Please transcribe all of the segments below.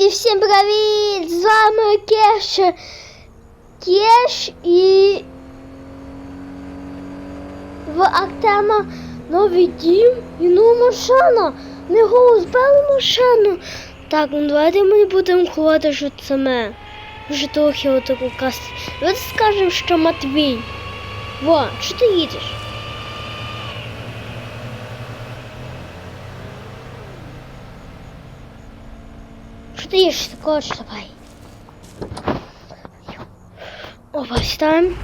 І всім привіт! З вами Кеш. Кеш і в Артема новий дім і нова машина. Ми його збили машину. Так, ну давайте ми не будемо ховати, що це ми. Вже трохи отаку касти. Давайте скажемо, що Матвій. Во, що ти їдеш? Що ти їш такого ж давай? Опа, ставим.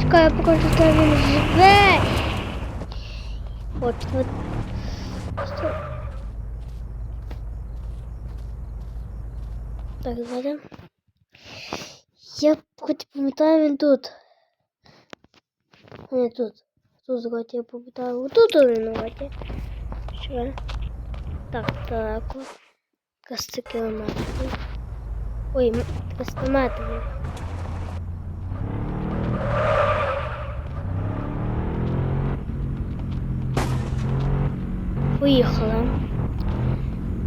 Чекай, я покажу, де він живе. От, от. Стой. Так, зараз. Я хоч пам'ятаю, він тут. А Не тут. Тут згоді я пам'ятаю. Тут він вроді. Що? Так, далеко. Касти кілометрів. Ой, м- 300 метрів. Поїхали.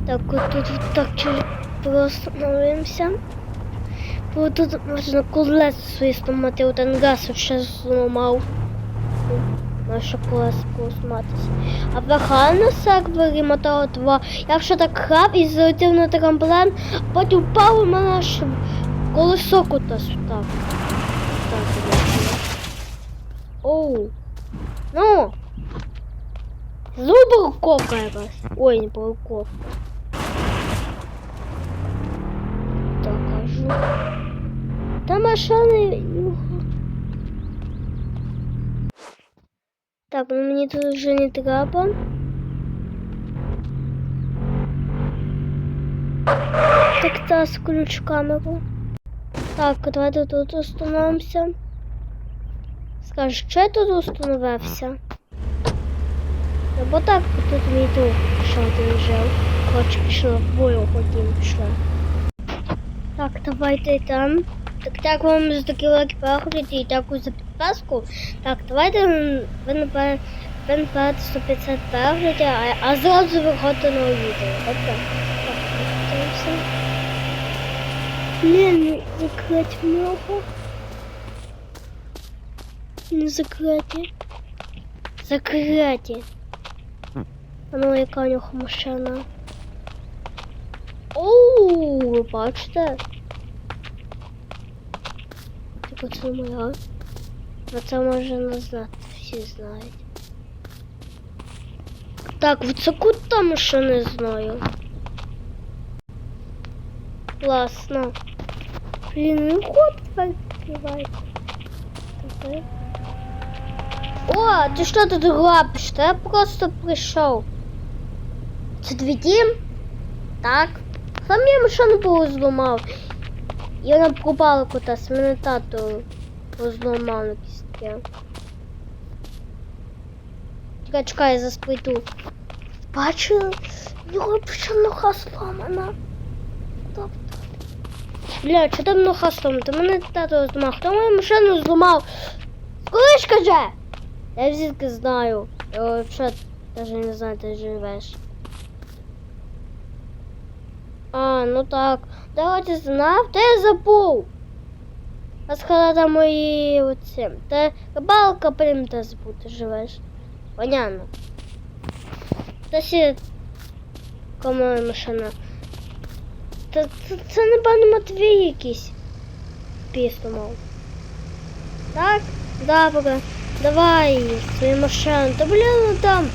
Так, от тут так чуть простановимося. Бо тут можна колесо свої сломати, один газ ще зламав. Наше колесо поламатися. А погано сервері Мотора 2. Якщо так храп і залетів на трамплен, а потім впав у мене аж колесо кута. Так. Оу. Ну. Знову парковка якась. Ой, не парковка. Так, кажу. Та машини. Так, ну мені тут вже не треба. Так, та включу камеру. Так, давайте тут установимося. Скажеш, що я тут установився? Ну, бо так тут мій друг що один жив. Хоч пішов в бою, потім пішла. Так, давайте там. Так, так вам за такі великі перегляди і дякую за підписку. Так, давайте м, ви напевно 150 переглядів, а, зразу виходите на відео. Добре? Не, не закрить много. Не закриті. Закриті. А ну, яка у нього машина? Оу, ви бачите? Так це моя. А це може не знати, всі знають. Так, в це кута машини знаю. Класно. Блін, ну ход. Таке. О, ти що тут робиш? Та я просто прийшов. Це твій дім? Так. Сам я машину було зламав. І вона пропала кудись, мене тато розламав на кістки. Чекай, чекай, я заспиту. Бачили? Його ще нога сломана. Тобто. Бля, що там нога сломана? Та мене тато зламав. Хто мою машину зламав? Скажи, каже! Я звідки знаю. Я взагалі навіть не знаю, де живеш. А, ну так. Давайте знав, я забув. А сказати мої оці. Та рибалка прям те забув, ти живеш. Понятно. Та сі кому машина. Та це, це напевно Матвій якийсь пісню мав. Так? Добре. Давай свою машину. Та блін, ну там.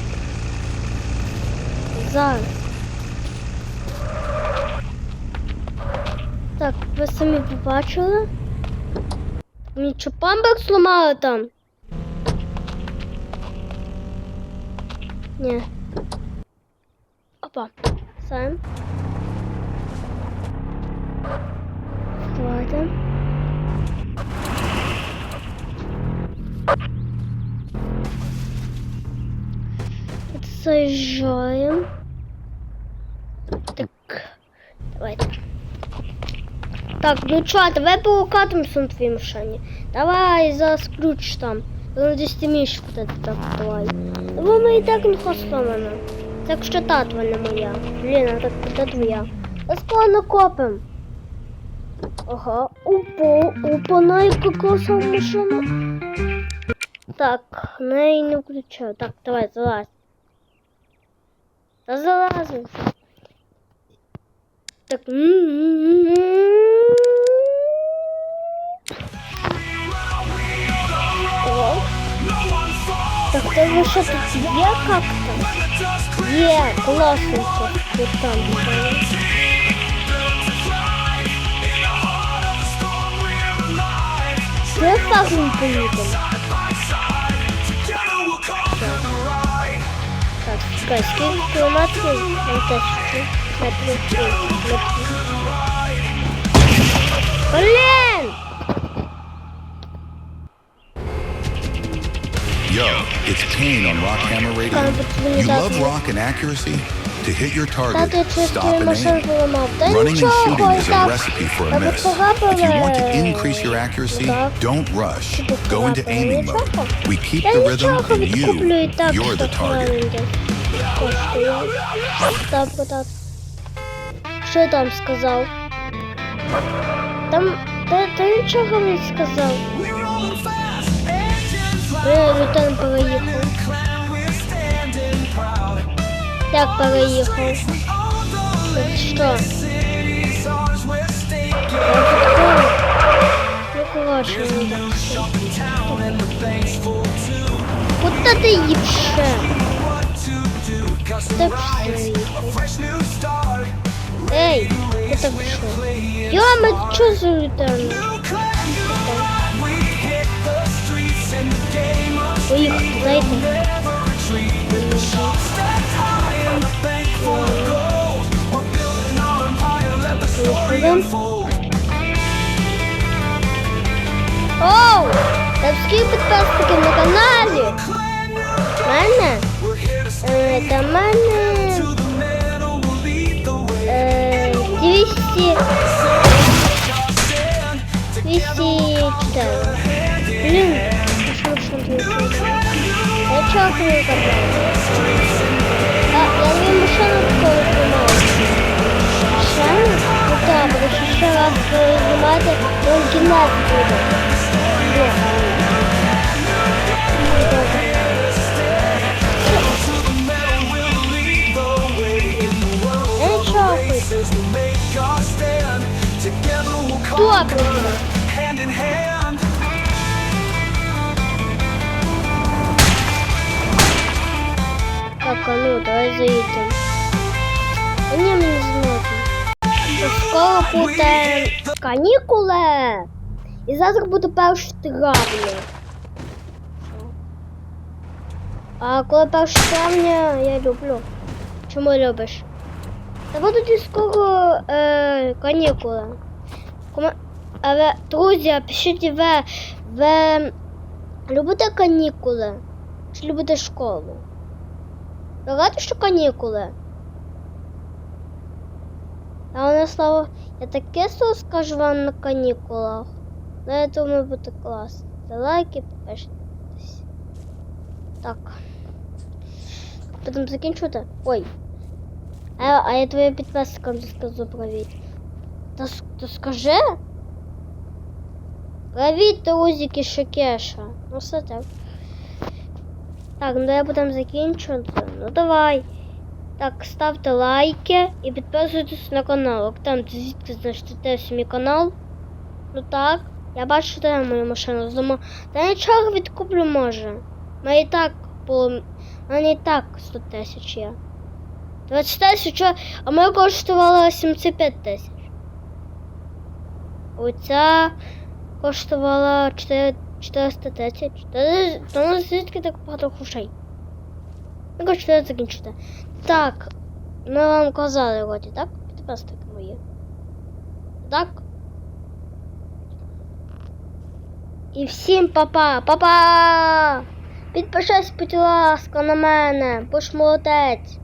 Зараз. Так, ви самі побачили? Мені що памбак зламали там? Ні. Опа. Сам. Давайте. От Заїжджаємо. Так. Давайте. Так, ну чё, давай поукатимся на твоей машине. Давай, ключ там. Ну, десь ти міш вот это так, давай. Ну, ми і так не сломано. Так що та твоя моя. Блін, а так та твоя. Ласкаво накопим. Ага, упо, опа, на класна машина. Так, неї не включаю. Так, давай, залазь. Та залазим. Так. О. Так ты что тут є как-то? Є, классненько. Вот там. вот. Де фагом поїдемо? Так, чекай, скільки кілометрів? На тисячу метрів. метрів. Блін! Yo, it's Kane on Rockhammer Radio. Там потрібно You love дати. rock and accuracy? To hit your Тато target, чуть stop твою and машину aim. поламав. Та Running and нічого, shooting is a так. recipe for a Та miss. поцарапали. If you want to increase your accuracy, Так. don't rush. Чи Go into поцарапали? aiming Нічого. mode. We keep Я the rhythm нічого and відкуплю і you, так, you're the що target. Що там сказав? Там, та, та нічого не сказав. Е, Лютен переїхав. Як переїхав? Що? Так. Куда ти їбше? Так все. Ти так що? Йома, що за? Поїхати, дайте. Поїхали. Оу! Скільки на каналі? Мене? Е, Та 200... 204. Блін, що ж там 204? Я чого не купила? А, я дві машини такого знімала. Ще? Ну так, тому що ще раз е, знімати, то кінець буде. Во. Ну, добре. Добре. Так, а ну, давай заїдемо. А ні, ми не зможемо. Скоро буде канікули. І завтра буде 1 травня. А коли 1 травня я люблю. Чому любиш? Та будуть скоро е, канікули. Кома... Але, друзі, пишіть ви, ви любите канікули? Чи любите школу? Ви раді, що канікули? А одне слово, я таке слово скажу вам на канікулах. Ну, я думаю, буде класно. Та лайки, підпишитесь. Так. Потім закінчувати. Ой. А, а я твоїм підписникам скажу привіт. Та, та скажи. Привіт, друзики, Шикеша. Ну все так. Так, ну я будемо закінчувати. Ну давай. Так, ставте лайки і підписуйтесь на канал. Як там звідки це мій канал? Ну так. Я бачу, ти мою машину зламав. Та нічого відкуплю може. Мене і так було. У мене і так 100 тисяч є. 20 тисяч, а- а моя коштувала 75 тисяч. Оця коштувала 4 400 тисяч. Та та ну звідки так багато грошей? Ну, коротше, я закінчити. Так, ми вам казали вроді, так? Підписники мої. Так? І всім па-па! Па-па! Підпишись, будь ласка, на мене, бо ж молодець.